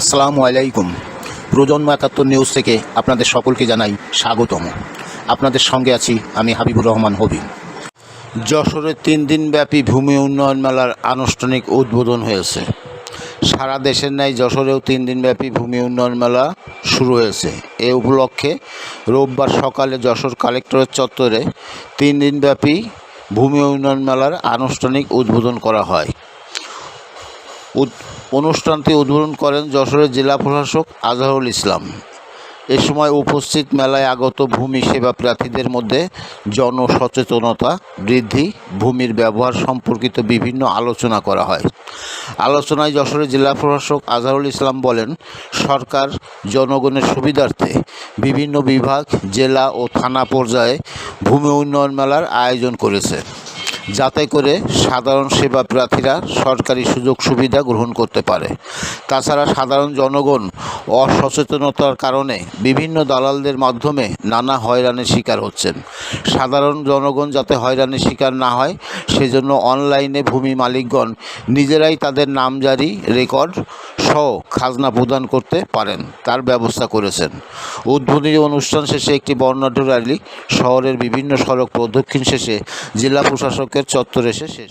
আসসালামু আলাইকুম। প্রজন্ম একাত্তর নিউজ থেকে আপনাদের সকলকে জানাই স্বাগতম। আপনাদের সঙ্গে আছি আমি হাবিবুর রহমান হবি। যশোরের তিন দিনব্যাপী ভূমি উন্নয়ন মেলার আনুষ্ঠানিক উদ্বোধন হয়েছে। সারা দেশের ন্যায় যশোরেও তিন দিনব্যাপী ভূমি উন্নয়ন মেলা শুরু হয়েছে। এ উপলক্ষে রোববার সকালে যশোর কালেক্টরের চত্বরে তিন দিনব্যাপী ভূমি উন্নয়ন মেলার আনুষ্ঠানিক উদ্বোধন করা হয়। অনুষ্ঠানটি উদ্বোধন করেন যশোরের জেলা প্রশাসক আজহারুল ইসলাম। এ সময় উপস্থিত মেলায় আগত ভূমি সেবা প্রার্থীদের মধ্যে জনসচেতনতা বৃদ্ধি, ভূমির ব্যবহার সম্পর্কিত বিভিন্ন আলোচনা করা হয়। আলোচনায় যশোরের জেলা প্রশাসক আজহারুল ইসলাম বলেন, সরকার জনগণের সুবিধার্থে বিভিন্ন বিভাগ, জেলা ও থানা পর্যায়ে ভূমি উন্নয়ন মেলার আয়োজন করেছে। যাতে করে সাধারণ সেবা প্রার্থীরা সরকারি সুযোগ সুবিধা গ্রহণ করতে পারে। তাছাড়া সাধারণ জনগণ অসচেতনতার কারণে বিভিন্ন দালালদের মাধ্যমে নানা হয়রানির শিকার হচ্ছেন। সাধারণ জনগণ যাতে হয়রানির শিকার না হয়, সেজন্য অনলাইনে ভূমি মালিকগণ নিজেরাই তাদের নামজারি রেকর্ড সহ খাজনা প্রদান করতে পারেন, তার ব্যবস্থা করেছেন। উদ্বোধনী অনুষ্ঠান শেষে একটি বর্ণাঢ্য র্যালি, শহরের বিভিন্ন সড়ক প্রদক্ষিণ শেষে জেলা প্রশাসকের চত্বরে এসে শেষ।